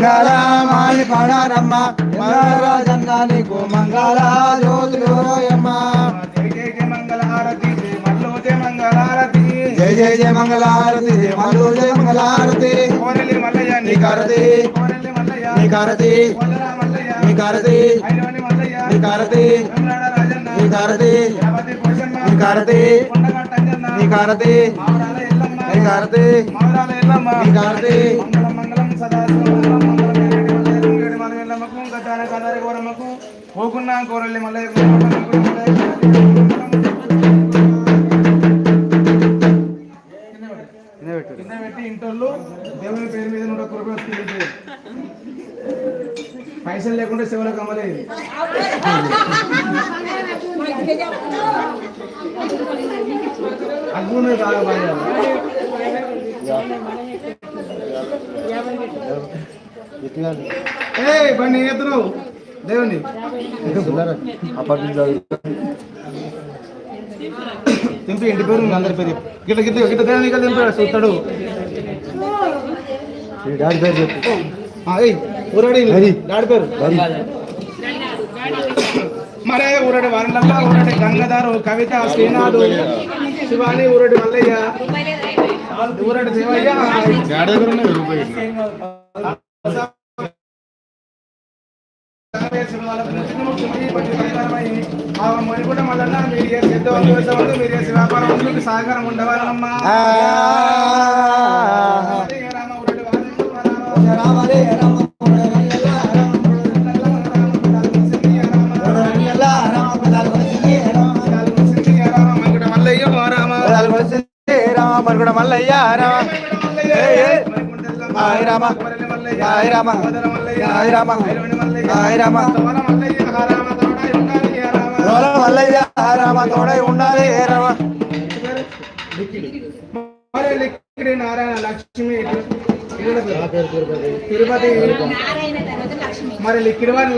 మంగళ మాని పడారమ్మ మహారాజన్న నీకు మంగళ జ్యోతులు జయ జయ జయ మంగళారతి జయ మల్లు జయ మంగళారతి కోరలి మల్లయ్య నీకు హారతి. కోరలి మల్లయ్య నీకు హారతి. కోదరా మల్లయ్య పోకున్నా కోరల్లి మల్లయ్య కింద పెట్టి ఇంటర్లు దేవుని పేరు మీద నూట కురపడి వస్తుంది పైసలు లేకుండా శివులకు అమ్మలేదు అగ్గునే బాగా బాగా ఏ బండి ఎత్తున్నావు దేవుని. తింపి ఇంటి పేరు అందరి పేరు. గిట్ల గిట్ల గిట్ల దేవుని గిట్ల దింపాడు చూస్తాడు. ఆ, ఏయ్, ఊరడి డాడి పేరు. మరే ఊరడి వారండల్లా ఊరడి గంగాధారు కవిత శ్రీనాథు శివాని ఊరడి మల్లయ్య. ఊరడి శివయ్య మణిపూట మల్లన్న మీరు చేసే సిద్ధవంతు వేసేవాళ్ళు మీరు చేసే వ్యాపారం మీకు సహకారం ఉండవాలమ్మా రామ ఊరడి వారండల్లా రామ. రామ మల్లయ్య రామ హాయ్ రామ. హాయ్ రామ. హాయ్ రామ. హాయ్ రామ. రోల మల్లయ్య రామ తోడై ఉండాలి ఏ రామ నారాయణ లక్ష్మి తిరుపతి నారాయణ తర్వాత లక్ష్మి మరి లిక్కిడి వారి